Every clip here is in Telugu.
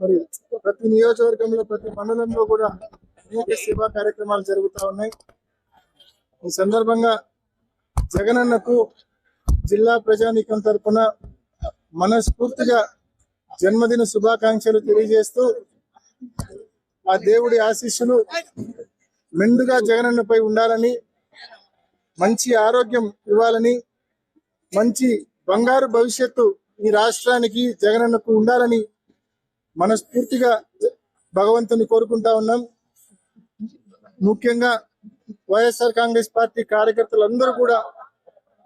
మరి ప్రతి నియోజకవర్గంలో ప్రతి మండలంలో కూడా అనేక సేవా కార్యక్రమాలు జరుగుతూ ఉన్నాయి. ఈ సందర్భంగా జగనన్నకు జిల్లా ప్రజానీకం తరపున మనస్ఫూర్తిగా జన్మదిన శుభాకాంక్షలు తెలియజేస్తూ ఆ దేవుడి ఆశీస్సులు మెండుగా జగనన్నపై ఉండాలని మంచి ఆరోగ్యం ఇవ్వాలని మంచి బంగారు భవిష్యత్తు ఈ రాష్ట్రానికి జగనన్నకు ఉండాలని మనస్ఫూర్తిగా భగవంతుని కోరుకుంటా ఉన్నాం. ముఖ్యంగా వైఎస్ఆర్ కాంగ్రెస్ పార్టీ కార్యకర్తలందరూ కూడా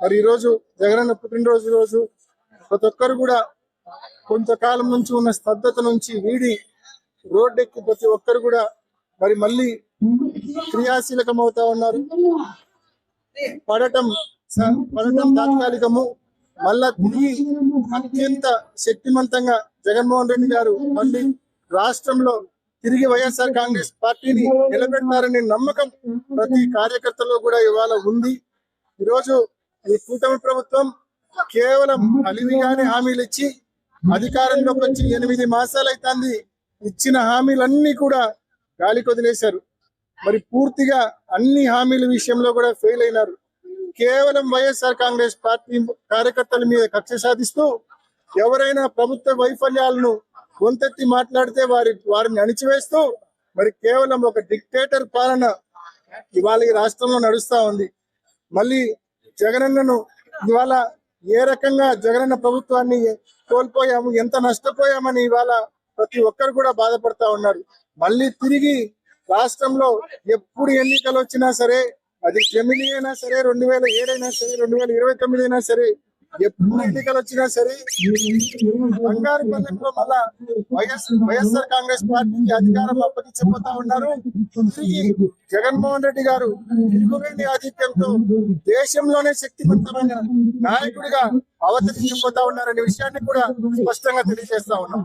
మరి ఈరోజు జగనన్న పుట్టినరోజు రోజు ప్రతి ఒక్కరు కూడా కొంతకాలం నుంచి ఉన్న స్తబ్దత నుంచి వీడి రోడ్డెక్కి ప్రతి ఒక్కరు కూడా మరి మళ్ళీ క్రియాశీలకం అవుతా ఉన్నారు. పడటం పడటం తాత్కాలికము. మళ్ళా తిరిగి అత్యంత శక్తివంతంగా జగన్మోహన్ రెడ్డి గారు మళ్ళీ రాష్ట్రంలో తిరిగి వైఎస్ఆర్ కాంగ్రెస్ పార్టీని నిలబెడతారనే నమ్మకం ప్రతి కార్యకర్తలో కూడా ఇవాళ ఉంది. ఈరోజు ఈ కూటమి ప్రభుత్వం కేవలం అలివిగానే హామీలు ఇచ్చి అధికారంలోకి వచ్చి ఎనిమిది మాసాలు అవుతుంది ఇచ్చిన హామీలన్నీ కూడా గాలికి వదిలేశారు మరి పూర్తిగా అన్ని హామీల విషయంలో కూడా ఫెయిల్ అయినారు. కేవలం వైఎస్ఆర్ కాంగ్రెస్ పార్టీ కార్యకర్తల మీద కక్ష సాధిస్తూ ఎవరైనా ప్రభుత్వ వైఫల్యాలను గొంతెత్తి మాట్లాడితే వారి వారిని అణిచివేస్తూ మరి కేవలం ఒక డిక్టేటర్ పాలన ఇవాళ ఈ రాష్ట్రంలో నడుస్తా ఉంది. మళ్ళీ జగనన్నను ఇవాళ ఏ రకంగా జగనన్న ప్రభుత్వాన్ని కోల్పోయాము ఎంత నష్టపోయామని ఇవాళ ప్రతి ఒక్కరు కూడా బాధపడతా ఉన్నారు. మళ్ళీ తిరిగి రాష్ట్రంలో ఎప్పుడు ఎన్నికలు వచ్చినా సరే అది జమిలీ అయినా సరే రెండు వేల ఏడైనా సరే రెండు వేల ఇరవై తొమ్మిది అయినా సరే ఎప్పుడు ఎన్నికలు వచ్చినా సరే బంగారు పల్లెట్లో మళ్ళా వైఎస్ వైఎస్ఆర్ కాంగ్రెస్ పార్టీకి అధికారం అప్పగించిపోతా ఉన్నారు. తిరిగి జగన్మోహన్ రెడ్డి గారు తిరుగులేని ఆధిక్యంతో దేశంలోనే శక్తివంతమైన నాయకుడిగా అవతరించిపోతా ఉన్నారనే విషయాన్ని కూడా స్పష్టంగా తెలియజేస్తా ఉన్నాం.